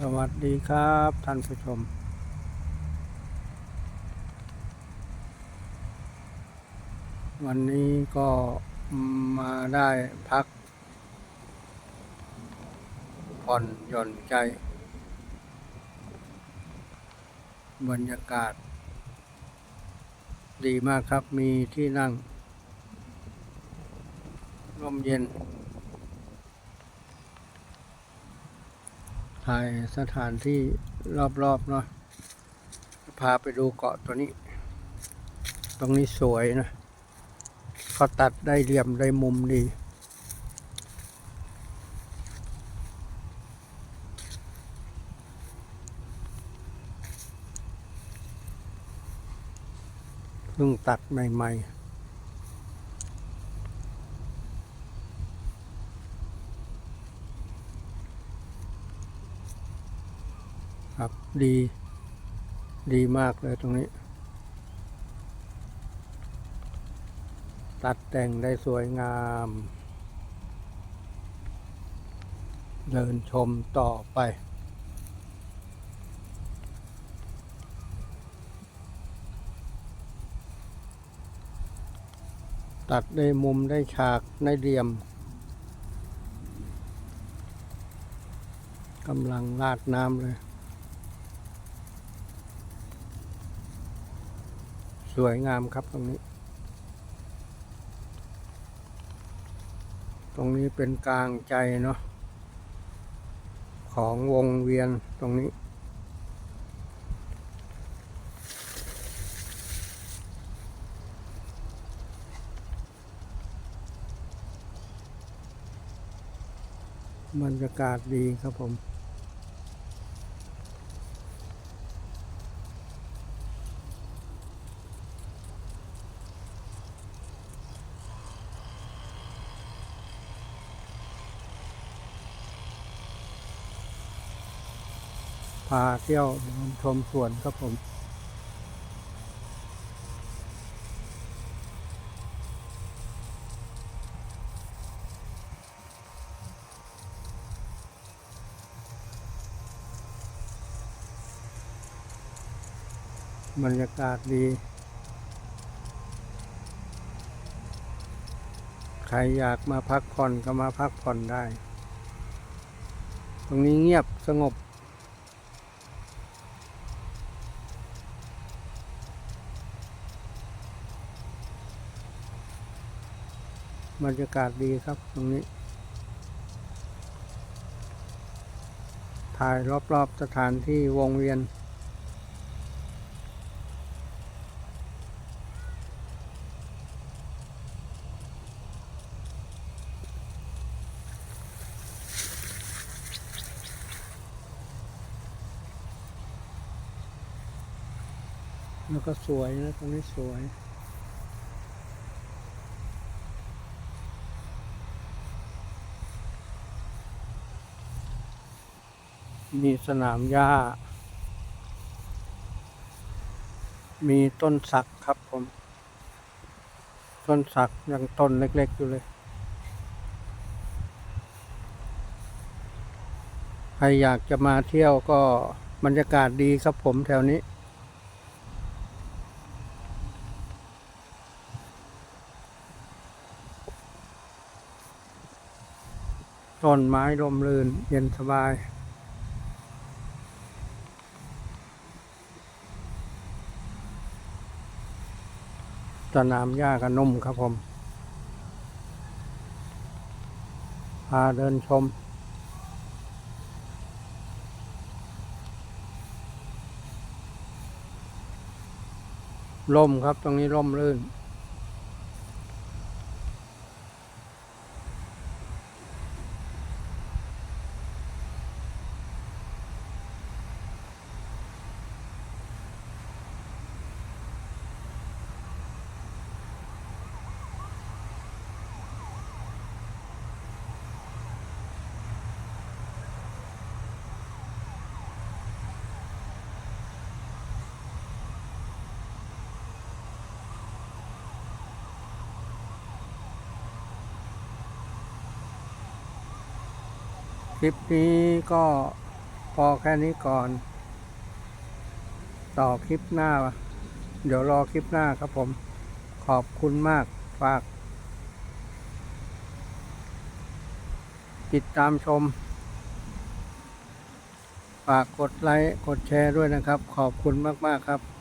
สวัสดีครับท่านผู้ชม วันนี้ก็มาได้พักผ่อนหย่อนใจ บรรยากาศ ดีมากครับมีที่นั่งร่มเย็น ถ่ายสถานที่รอบๆเนาะพาไปดูเกาะตัวนี้ ตรงนี้สวยนะเขาตัดได้เหลี่ยมได้มุมดีเพิ่งตัดใหม่ ๆ ครับดี ดีมากเลยตรงนี้ ตัดแต่งได้สวยงาม เดินชมต่อไป ตัดได้มุมได้ฉากได้เหลี่ยมกำลังราดน้ำเลย สวยงามครับตรงนี้ ตรงนี้เป็นกลางใจเนาะของวงเวียนตรงนี้ บรรยากาศดีครับผม พาเที่ยวชมสวนครับผมบรรยากาศดี ใครอยากมาพักผ่อนก็มาพักผ่อนได้ ตรงนี้เงียบสงบ บรรยากาศดีครับตรงนี้ ถ่ายรอบๆสถานที่วงเวียน แล้วก็สวยนะตรงนี้สวย มีสนามหญ้า มีต้นสักครับผม ต้นสักยังต้นเล็กๆอยู่เลย ใครอยากจะมาเที่ยวก็บรรยากาศดีครับผมแถวนี้ ต้นไม้ร่มรื่นเย็นสบาย สนามหญ้ากับนุ่มครับผม พาเดินชมร่มครับตรงนี้ร่มรื่น คลิปนี้ก็พอแค่นี้ก่อน ต่อคลิปหน้า เดี๋ยวรอคลิปหน้าครับผม ขอบคุณมากฝาก ติดตามชม ฝากกดไลค์ กดแชร์ด้วยนะครับ ขอบคุณมาก ๆ ครับ